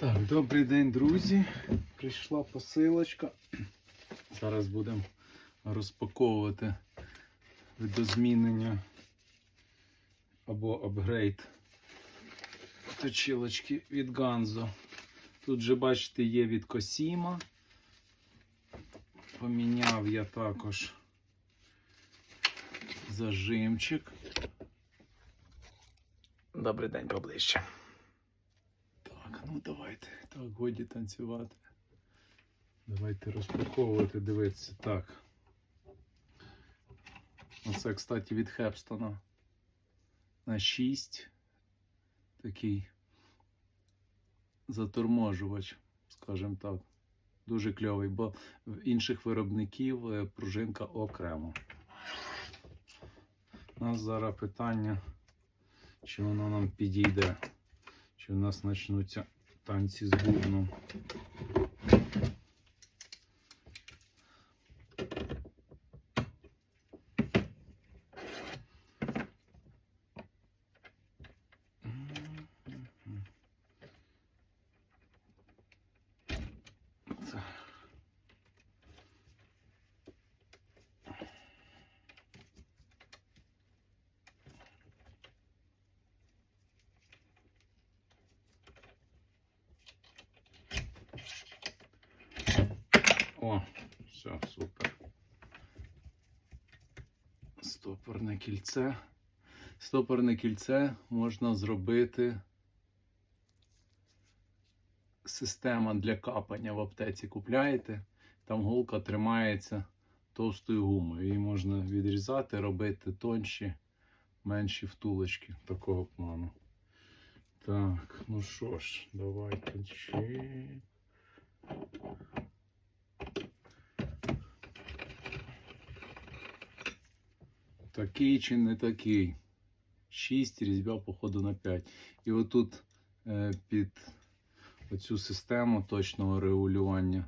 Так, добрий день, друзі. Прийшла посилочка. Зараз будемо розпаковувати видозмінення або апгрейд точилочки від Ганзо. Тут же, бачите, є від Косіма. Поміняв я також зажимчик. Добрий день поближче. Ну давайте. Так, годі танцювати. Давайте розпаковувати, дивитися. Так. Оце, кстати, від Хепстона. На 6. Такий заторможувач, скажімо так. Дуже кльовий, бо в інших виробників е, пружинка окремо. У нас зараз питання, чи воно нам підійде, чи в нас почнуться танці з бубном. Так. О, все, супер. Стопорне кільце. Стопорне кільце можна зробити. Система для капання в аптеці купляєте. Там голка тримається товстою гумою. Її можна відрізати, робити тонші, менші втулочки такого плану. Так, ну що ж, давайте Такий чи не такий. 6 різьба, походу, на 5. І отут е, під оцю систему точного регулювання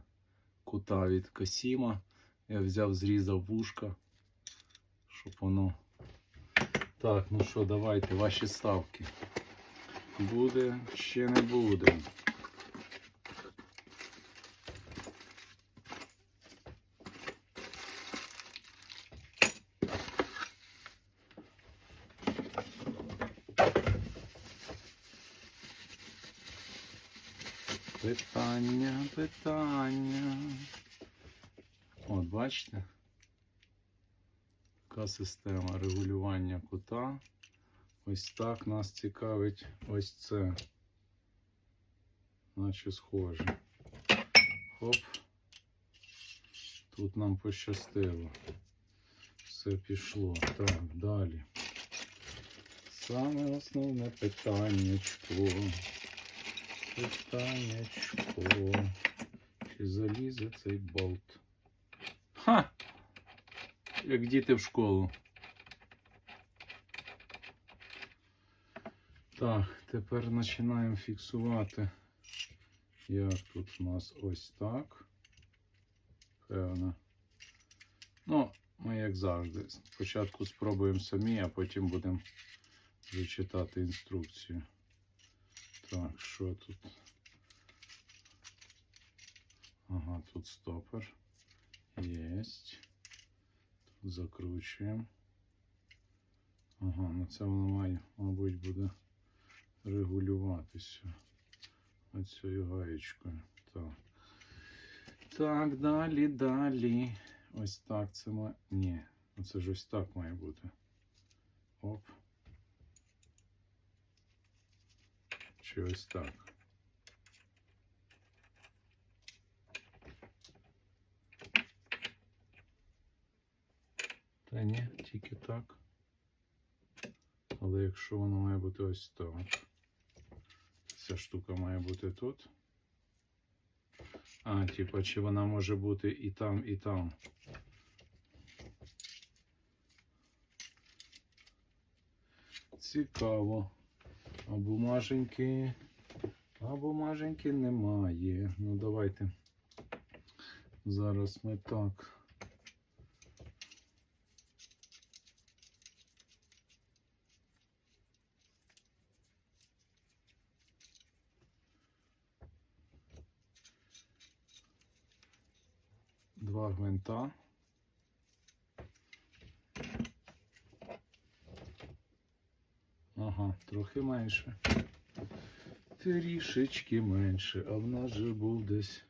кута від Касіма я взяв, зрізав вушка, щоб воно. Так, ну що, давайте, ваші ставки. Буде, ще не буде. Питання, питання. От, бачите? Така система регулювання кута. Ось так нас цікавить ось це. Наче схоже. Хоп. Тут нам пощастило. Все пішло. Так, далі. Саме основне питаннячко. Питаннячко. Чи залізе цей болт? Ха! Як діти в школу. Так, тепер починаємо фіксувати. Як тут у нас ось так. Певно. Ну, ми як завжди. Спочатку спробуємо самі, а потім будемо вже читати інструкцію. Так, що тут? Ага, тут стопор. Єсть. Тут закручуємо. Ага, ну це воно має, мабуть, буде регулюватися оцією гаєчкою. Так. Так, далі, далі. Ось так це має. Ні, ну це ж ось так має бути. Оп. Чи ось так. Та ні, тільки так. Але якщо воно має бути ось так. Ця штука має бути тут. А, типа, чи вона може бути і там, і там. Цікаво. А бумаженьки. А бумаженьки немає. Ну давайте. Зараз ми так. Два гвинта. Ага, трохи менше. Трішечки менше, а в нас же був десь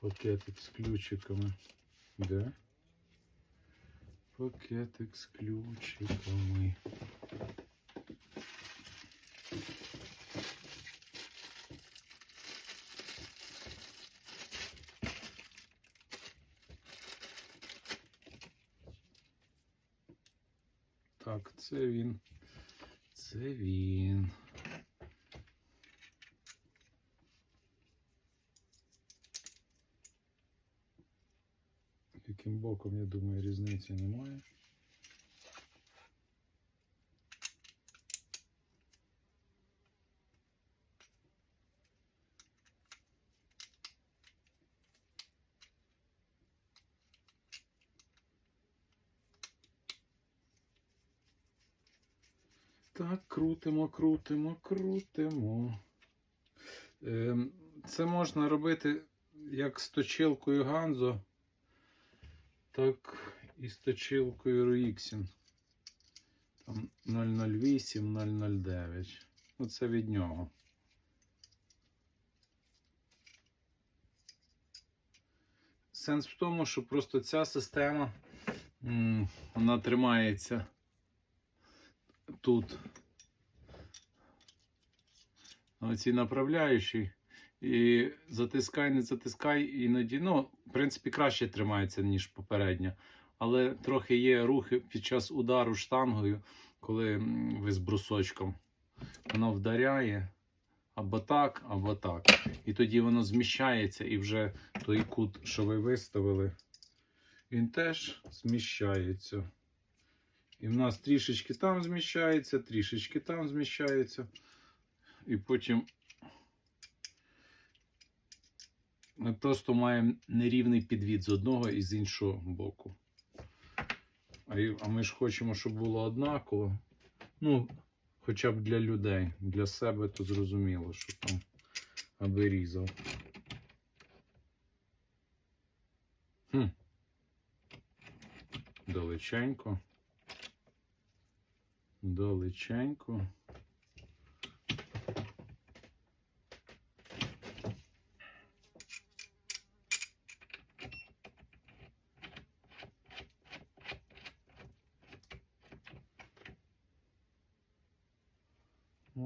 пакетик з ключиками. Де? Пакетик з ключиками. Так, це він. Це він. Боком, я думаю, різниці немає. Так, крутимо, крутимо, крутимо. Ем, Це можна робити як з точилкою Ганзо, так і з точилкою Руіксін. Там 008, 009. Оце від нього. Сенс в тому, що просто ця система вона тримається тут на цій направляючій. І затискай, не затискай, іноді, ну, в принципі, краще тримається, ніж попередня. Але трохи є рухи під час удару штангою, коли ви з брусочком. Воно вдаряє або так, або так. І тоді воно зміщається, і вже той кут, що ви виставили, він теж зміщається. І в нас трішечки там зміщається, трішечки там зміщається. І потім ми просто маємо нерівний підвід з одного і з іншого боку. А, ми ж хочемо, щоб було однаково. Ну, хоча б для людей. Для себе то зрозуміло, що там аби різав. Хм. Далеченько. Далеченько.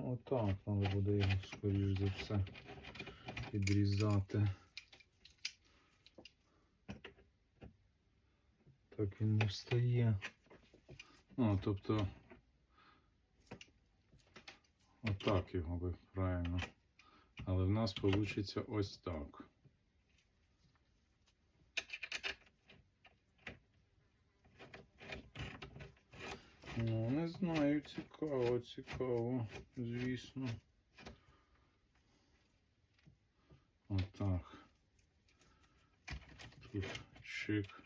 Отак треба буде його, скоріш за все, підрізати. Так він не встає. Ну, тобто, отак його би правильно. Але в нас вийде ось так. Ну, не знаю, цікаво, цікаво, звісно. Отак. Тут чик.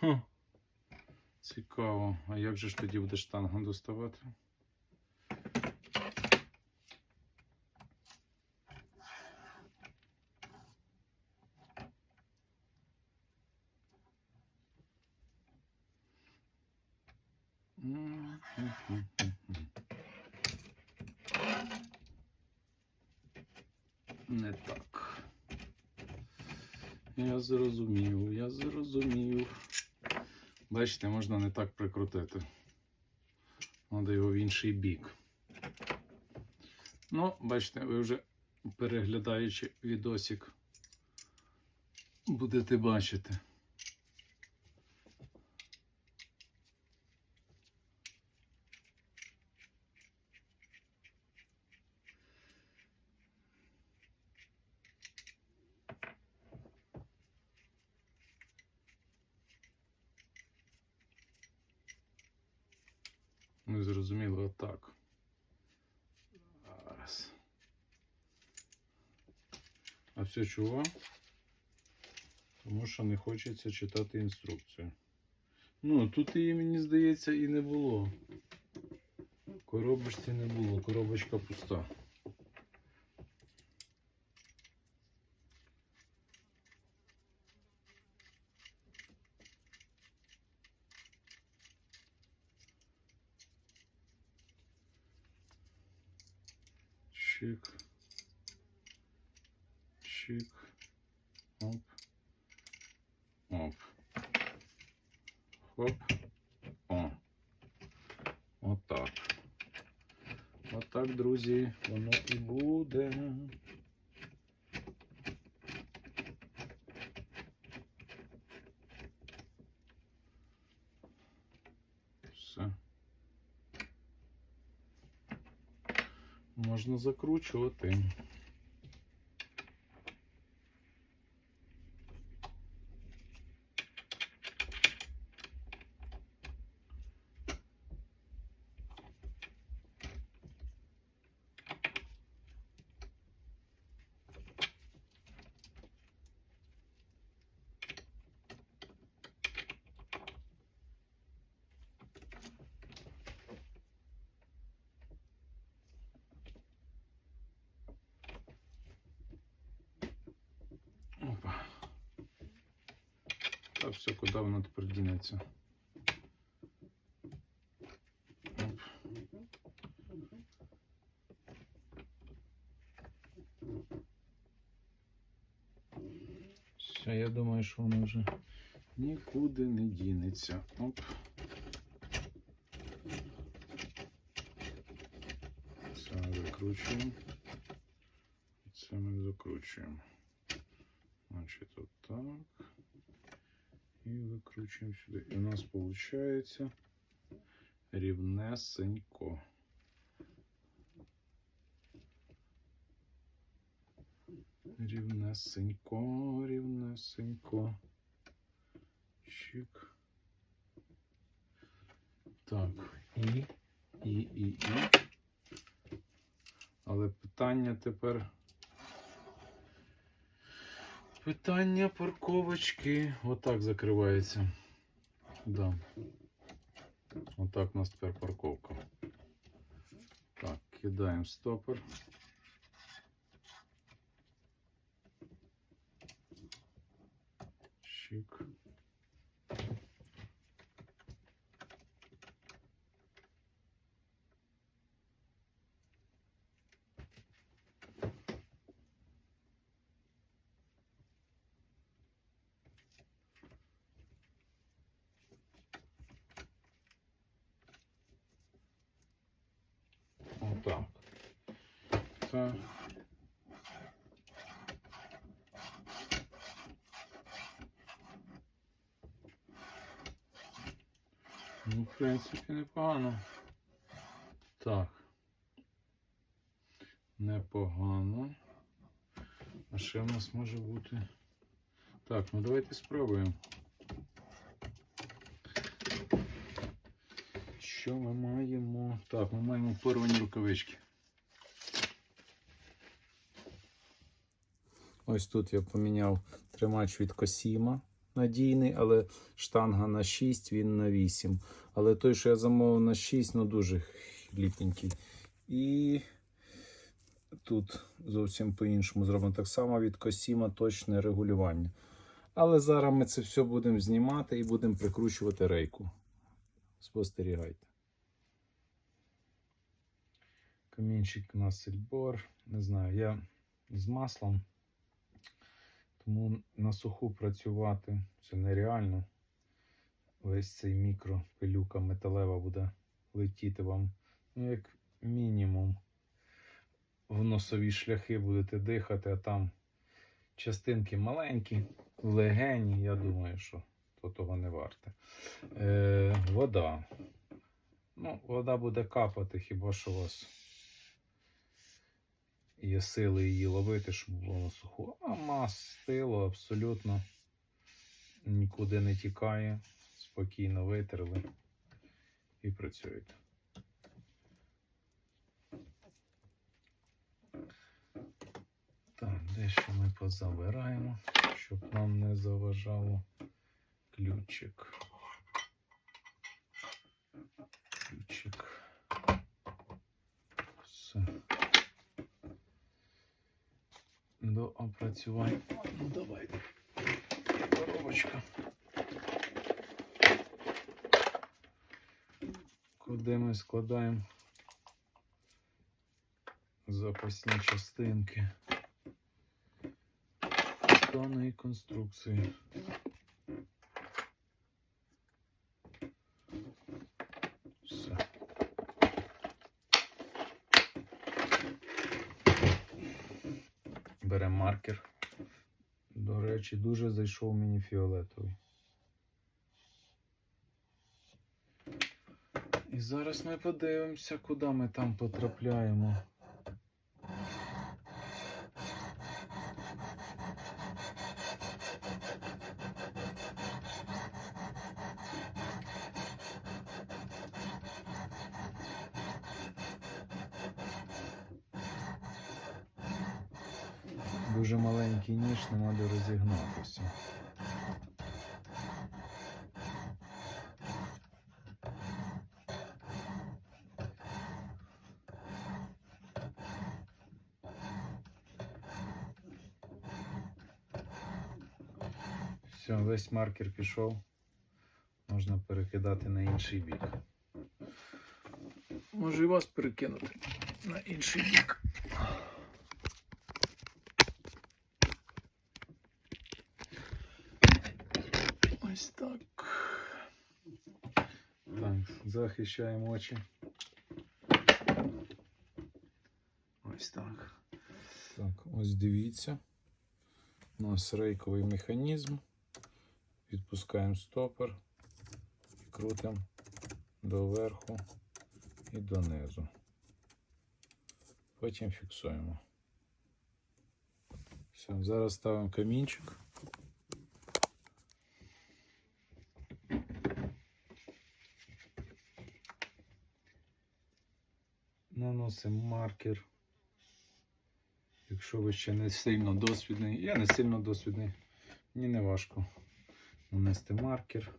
Хм. Цікаво. А як же ж тоді буде штангу доставати? Не так. Я зрозумів, я зрозумів. Бачите, можна не так прикрутити. Треба його в інший бік. Ну, бачите, ви вже переглядаючи відосик, будете бачити. Ну, зрозуміло, отак. Зараз. Все чого? Тому що не хочеться читати інструкцію. Ну, тут її, мені здається, і не було. Коробочці не було, коробочка пуста. Чик. Чик. Оп. Оп. Хоп. О. Отак. Отак, друзі, воно і буде. Можна закручувати. Опа. Так, все, куди воно тепер дінеться? Все, я думаю, що воно вже нікуди не дінеться. Оп. Це ми викручуємо. Це ми закручуємо. Значить, от так. І викручуємо сюди. І у нас виходить рівнесенько. Рівнесенько, рівнесенько. Чик. Так, і, і, і, і. Але питання тепер. Питання парковочки. Отак закривається. Да. Отак у нас тепер парковка. Так, кидаємо стопор. Чик. Отак. Так. Ну, в принципі, непогано. Так. Непогано. А ще в нас може бути. Так, ну давайте спробуємо. Що ми маємо? Так, ми маємо порвані рукавички. Ось тут я поміняв тримач від Косіма надійний, але штанга на 6, він на 8. Але той, що я замовив на 6, ну дуже ліпенький. І тут зовсім по-іншому зроблено так само від Косіма точне регулювання. Але зараз ми це все будемо знімати і будемо прикручувати рейку. Спостерігайте. Камінчик у нас сельбор. Не знаю, я з маслом. Тому на суху працювати це нереально. Весь цей мікро пилюка металева буде летіти вам, ну, як мінімум, в носові шляхи будете дихати, а там частинки маленькі, легені, я думаю, що то того не варте. Е, вода. Ну, вода буде капати, хіба що у вас є сили її ловити, щоб було на суху. А мастило абсолютно нікуди не тікає. Спокійно витерли і працюєте. Так, Дещо ми позабираємо, щоб нам не заважало ключик. Ключик. Все. До опрацювання. Ну давай. Є коробочка. Куди ми складаємо запасні частинки даної конструкції. Все. Беремо маркер. До речі, дуже зайшов мені фіолетовий. І зараз ми подивимося, куди ми там потрапляємо. Дуже маленький ніж, нема де розігнатися. Все, весь маркер пішов. Можна перекидати на інший бік. Може і вас перекинути на інший бік. Ось так. Так, захищаємо очі. Ось так. Так, ось дивіться. У нас рейковий механізм. Відпускаємо стопор і крутимо доверху і донизу. Потім фіксуємо. Все, зараз ставимо камінчик. Наносимо маркер. Якщо ви ще не сильно досвідний, я не сильно досвідний, мені не важко нанести маркер.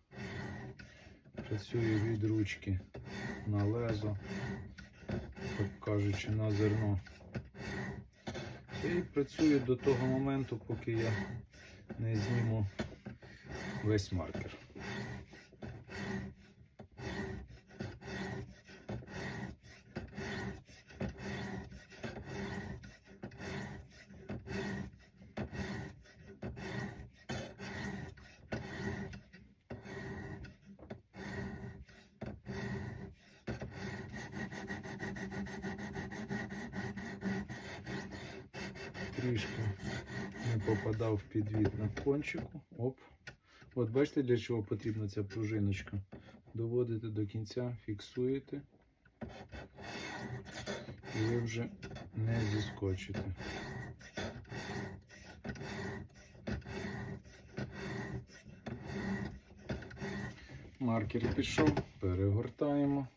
Працюю від ручки на лезо, так кажучи, на зерно. І працюю до того моменту, поки я не зніму весь маркер. Трішки не попадав в підвід на кончику. Оп. От бачите, для чого потрібна ця пружиночка. Доводите до кінця, фіксуєте. І ви вже не зіскочите. Маркер пішов, перегортаємо.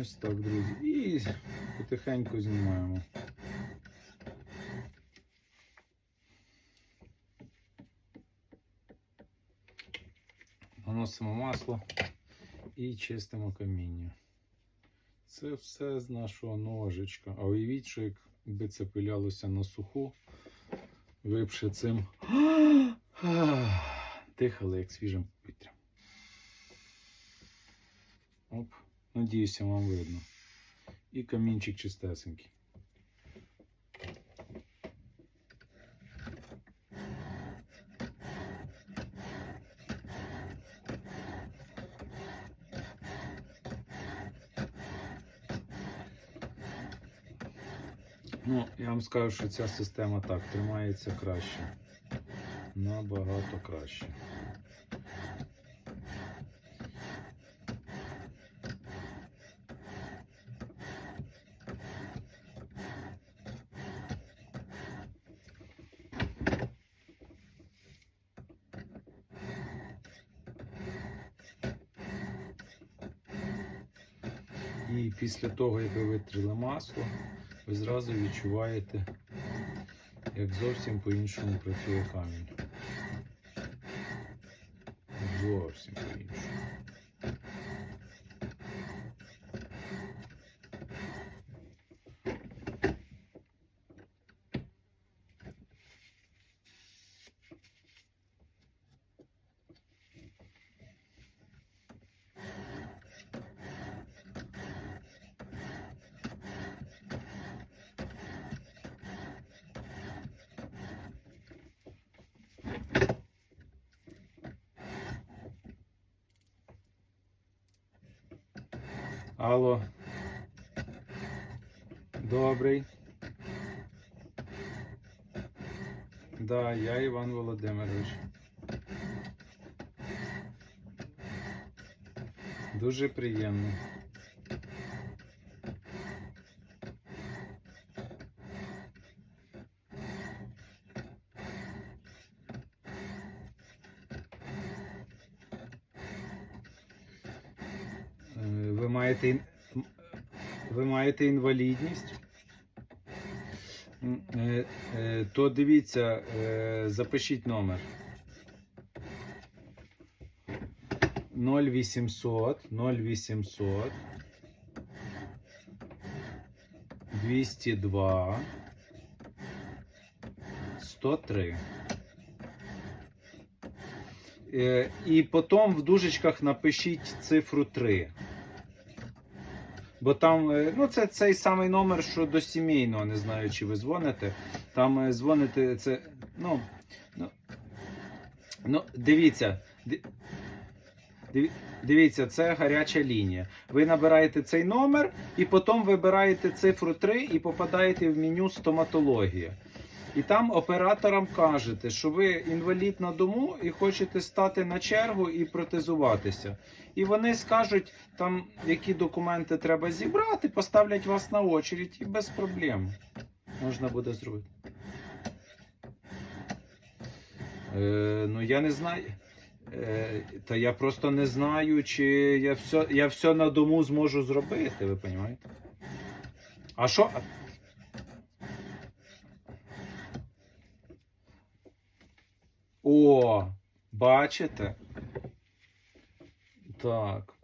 Ось так, друзі. І потихеньку знімаємо. Наносимо масло і чистимо каміння. Це все з нашого ножичка. А уявіть, що якби це пилялося на суху, ви б ще цим дихали як свіжим повітрям. Оп. Ну, Надіюся, вам видно. І камінчик чистесенький. Ну, я вам скажу, що ця система так тримається краще, набагато краще. І після того, як ви витрили масло, ви зразу відчуваєте, як зовсім по-іншому працює камінь. Зовсім по-іншому. Алло. Добрий. Да, я Іван Володимирович. Дуже приємно. Е, Ви маєте, ви маєте інвалідність? Е, е, То дивіться, е, запишіть номер. 0800 0800 202 103. Е, І потім в дужечках напишіть цифру 3. Бо там, е, ну це цей самий номер, що до сімейного, не знаю, чи ви дзвоните. Там е, дзвоните, це, ну, ну, ну дивіться, дивіться, це гаряча лінія. Ви набираєте цей номер і потім вибираєте цифру 3 і попадаєте в меню стоматологія. І там операторам кажете, що ви інвалід на дому і хочете стати на чергу і протезуватися. І вони скажуть, там, які документи треба зібрати, поставлять вас на очередь і без проблем можна буде зробити. Е, ну, я не знаю. Е, та я просто не знаю, чи я все, я все на дому зможу зробити, ви розумієте? А що? О, бачите? Так.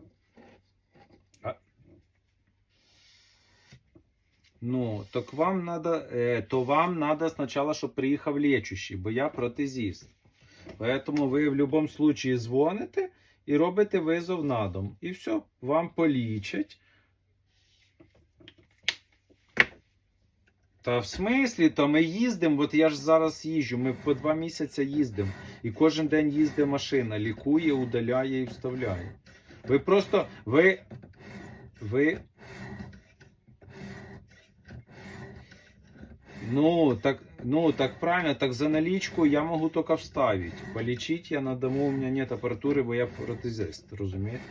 Ну, так вам надо, е, то вам надо спочатку, щоб приїхав лечущий, бо я протезіст. Поэтому ви в будь-якому случаї дзвоните і робите визов на дом. І все, вам полічать. Та в смислі, то ми їздимо, от я ж зараз їжджу, ми по два місяці їздимо. І кожен день їздить машина, лікує, удаляє і вставляє. Ви просто, ви, ви. Ну, так, ну, так правильно, так за наличку я могу только вставить. Полечить я на дому, у меня нет аппаратуры, бо я протезист, розумієте?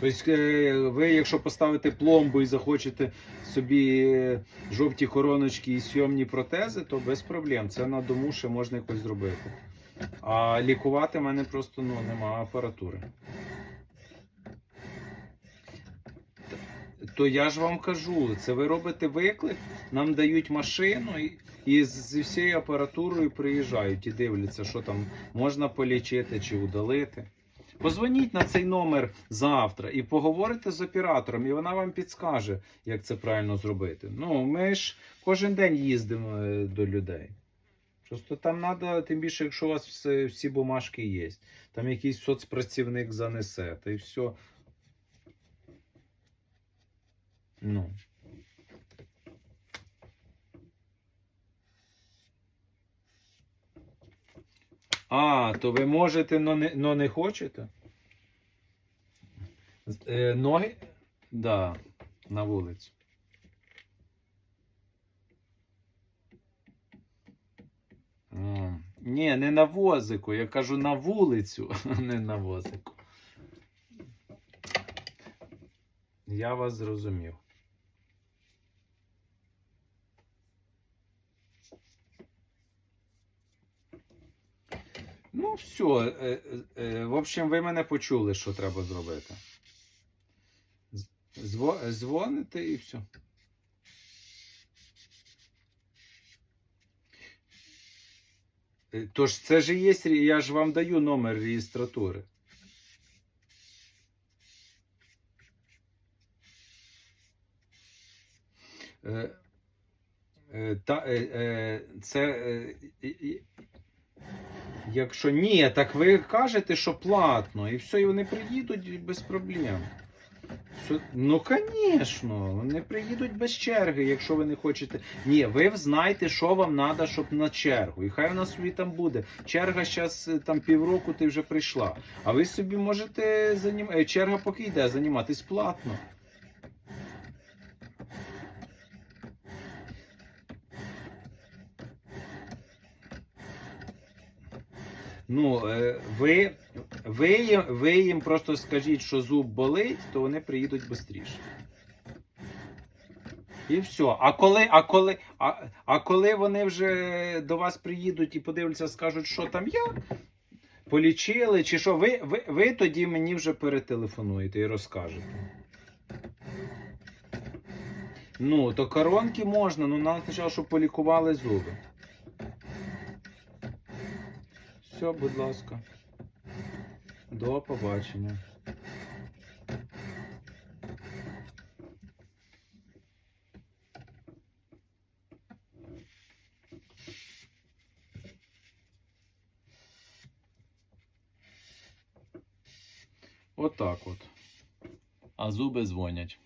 Тобто, е, ви, якщо поставите пломбу і захочете собі е, жовті короночки і сйомні протези, то без проблем. Це на дому ще можна якось зробити. А лікувати в мене просто ну, немає апаратури. То я ж вам кажу, це ви робите виклик, нам дають машину і, і зі всією апаратурою приїжджають і дивляться, що там можна полічити чи удалити. Позвоніть на цей номер завтра і поговорите з оператором, і вона вам підскаже, як це правильно зробити. Ну, ми ж кожен день їздимо е, до людей. Просто там треба, тим більше, якщо у вас всі бумажки є. Там якийсь соцпрацівник занесе, та й все. Ну. А, то ви можете, но не, но не хочете. Е, Ноги? Да, на вулицю. М, Ні, не на возику. Я кажу на вулицю, а не на возику. Я вас зрозумів. Ну, все. Е, е, в общем, ви мене почули, що треба зробити. Дзвоните і все. Тож це ж є, я ж вам даю номер реєстратури. Е, та, це, якщо ні, так ви кажете, що платно, і все, і вони приїдуть без проблем. Все, ну, звісно, вони приїдуть без черги, якщо ви не хочете. Ні, ви знаєте, що вам треба, щоб на чергу. І хай вона собі там буде. Черга зараз там півроку ти вже прийшла. А ви собі можете занім... черга поки йде займатися платно. Ну, е, ви, ви, їм, ви їм просто скажіть, що зуб болить, то вони приїдуть швидше. І все. А коли, а коли, а, а коли вони вже до вас приїдуть і подивляться, скажуть, що там я, полічили, чи що, ви, ви, ви тоді мені вже перетелефонуєте і розкажете. Ну, то коронки можна, ну нам спочатку, щоб полікували зуби. Все, будь ласка. До побачення. Отак от. А зуби дзвонять.